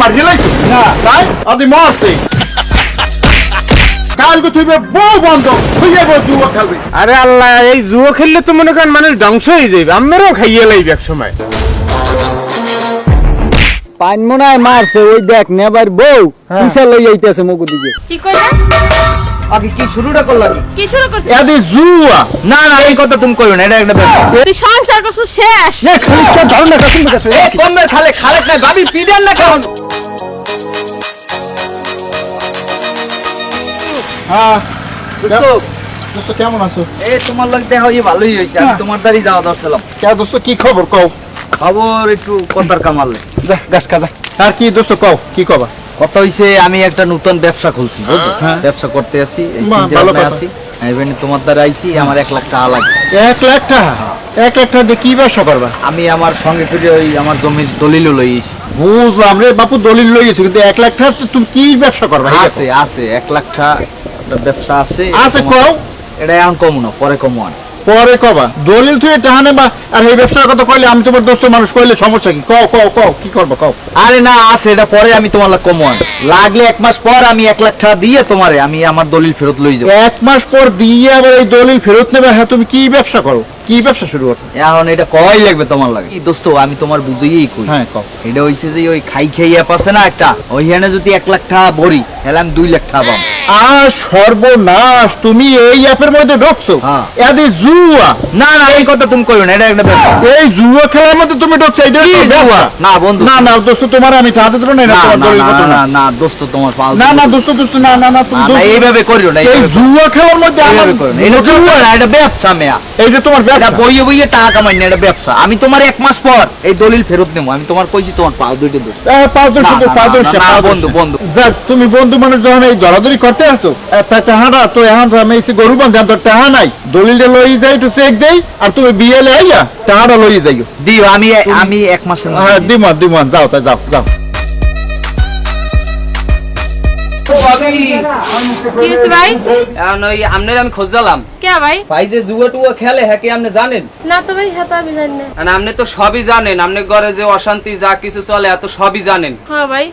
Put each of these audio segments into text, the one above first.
মারি লাইছো না। তাই? আদি মরছে কালকে তুই বউ বন্ধ তুই এবার জুয়া খেলবি। আরে আল্লাহ এই জুয়ো খেললে তো মনে করেন মানুষ ধ্বংস হয়ে যাবে আমারও খাইয়ে লাইবে এক সময়। পাইন মনে মারছে ওই দেখ নেবার বউ পিছা লই যাইতেছে মগু দিকে। কি কইলে? আগে কি শুরুটা করলাম কি শুরু করছিস? এদি জুয়া। না না এই কথা তুমি কইও না এটা একটা ব্যাপার। তুই সংসার করছিস শেষ। এ খালি না এ কমের খালে খালে নাই ভাবি পিডেন না কেমন? হ্যাঁ। দোস্ত দোস্ত কেমন আছো? এ তোমার লোক দেখা হয়ে ভালোই হয়েছে। আমি তোমার দাঁড়ি যাওয়া দরছিলাম কে দোস্ত কি খবর কও? খবর একটু কথার কামালে। যা গাছ কাজা আর কি দোস্ত কও কি কবা কথা হইছে আমি একটা নতুন ব্যবসা খুলছি ব্যবসা করতে আসি এবার তোমার দ্বারা আইছি আমার এক লাখ টাকা লাগবে। এক লাখ টাকা? এক লাখ টাকা দিয়ে কি ব্যবসা করবা? আমি আমার সঙ্গে করে ওই আমার জমির দলিল লইছি বুঝলাম রে বাপু দলিল লইয়েছো কিন্তু এক লাখ টাকা তুমি কি ব্যবসা করবা? আছে আছে এক লাখ টাকা ব্যবসা আছে আছে কম? এটা এখন কম না পরে কম আন। পরে কবা। দলিল তুই টাকা নেবা আর এই ব্যবসার কথা কইলে আমি তোমার দোস্ত মানুষ কইলে সমস্যা কি? কও কও কও কি করব কও? আরে না আছে এটা পরে আমি তোমার লাখ কম আন লাগলে এক মাস পর আমি এক লাখ টাকা দিয়ে তোমারে আমি আমার দলিল ফেরত লই যাব। এক মাস পর দিয়ে আবার এই দলিল ফেরত নেবে হ্যাঁ তুমি কি ব্যবসা করো? কি ব্যবসা শুরু করছ? এখন এটা কয় লাগবে তোমার লাগে। কি দোস্ত আমি তোমার বুঝেই কই। হ্যাঁ কও। এটা হইছে যে ওই খাই খাই অ্যাপ আছে না একটা ওইখানে যদি এক লাখ টাকা ভরি তাহলে আমি দুই লাখ টাকা পাবো। আর সর্বনাশ তুমি এই অ্যাপের মধ্যে ঢুকছো। হ্যাঁ। এদি জুয়া। না না এই কথা তুমি কইও না এটা একটা ব্যাপার। এই জুয়া খেলার মধ্যে তুমি ঢুকছো এটা কি জুয়া? না বন্ধু। না না দোস্ত তোমার আমি না না তোমার না না, মতো না। না। না দোস্ত তোমার পাল না না দোস্ত দোস্ত না না না তুমি না, না, দোস্ত- এইভাবে করিও না এই জুয়া খেলার মধ্যে আমার এইভাবে করিও না। এটা জুয়া না এটা ব্যবসা মেয়া। এইটা তোমার ব্যবসা। বইয়ে বইয়ে টাকা কামাই না এটা ব্যবসা। আমি তোমার এক মাস পর এই দলিল ফেরত নেব। আমি তোমার কইছি তোমার পাও দুইটা দোষ। বন্ধু, বন্ধু। যাক, তুমি বন্ধু মানুষ যখন এই দরাদরি করতে আসো তো এখন আমি গরু বান্ধা তোর টাহা নাই। দলিলটা লই যাই একটু চেক দেই আর তুমি বিয়েলে আইয়া টাহারা লই যাইও। দিও আমি আমি এক মাসের হ্যাঁ দিমন দিমন যাও তাই যাও যাও। আমি খোঁজালাম। কে ভাই? ভাই যে জুয়া টুয়া খেলে হ্যাঁ কি আপনি জানেন? না তো ভাই হ্যাঁ আমি জানি না। আপনি তো সবই জানেন আপনি ঘরে যে অশান্তি যা কিছু চলে এত সবই জানেন। হ্যাঁ ভাই।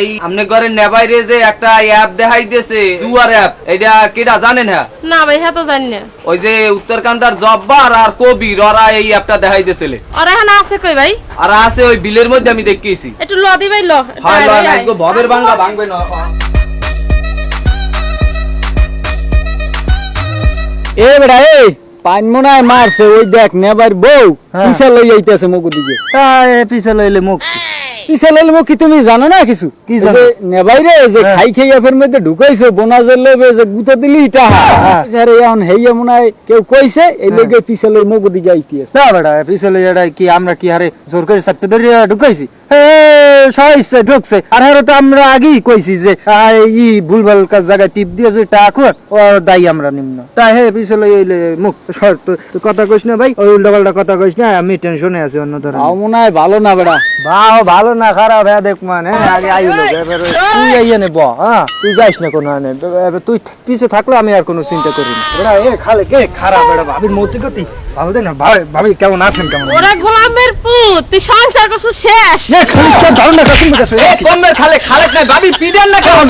এই আপনি ঘরে নেবাইরে যে একটা অ্যাপ দেখাই দিয়েছে জুয়ার অ্যাপ এটা কেটা জানেন হ্যাঁ? না ভাই হ্যাঁ তো জানি না। ওই যে উত্তরকান্দার জব্বার আর কবির ওরা এই অ্যাপটা দেখাই দিয়েছিল। আর এখন আছে কই ভাই? আর আছে ওই বিলের মধ্যে আমি দেখিয়েছি। একটু ল দি ভাই ল। হয় ভবের বাংলা ভাঙবে না এ বেড়া এ পাইন মনে হয় মারছে ওই দেখ নেবার বউ পিছে লই যাইতেছে মগু দিকে পিছে লইলে মুখ। লইলে কি তুমি জানো না কিছু? কি জানো? নেবাই রে যে খাই খাই এফের মধ্যে ঢুকাইছো বোনাজের লবে যে গুতা দিলি ইটা আরে এখন হেইয়া মনে হয় কেউ কইছে এই লগে পিছা লই মগু দিকে আইতিয়েছে না বেটা পিছে এটা কি আমরা কি হারে জোর করে চারটে ধরে ঢুকাইছি? হে সহিস্তে ঢুকছে। আর হারে তো আমরা আগেই কইছি যে ই ভুলভাল কাজ জায়গায় টিপ দিয়ে যদি টাকা ও দায়ী আমরা নিম্ন। তা হে পিছে লই মুখ সর তো- তো কথা কইস না ভাই। ওই উল্টা পাল্টা কথা কইস না আমি টেনশনে আছি অন্য ধরনের। মনে হয় ভালো না বেড়া বাহ ভালো না খারাপ হ্যাঁ দেখ মানে আগে আইলো তুই আইয়া নেব ব হ্যাঁ তুই যাইস না কোনো আনে এবার তুই পিছে থাকলে আমি আর কোনো চিন্তা করি না। বেড়া এ খালে কে খারাপ বেড়া ভাবির মতি গতি ভালো দে না ভাই ভাবি কেমন আছেন কেমন ওরা গোলামের পুত তুই সংসার করছিস শেষ। এ খালি তো ধরনা কাছে কাছে এ কমের খালে খালে না ভাবি পিদেন না কেমন?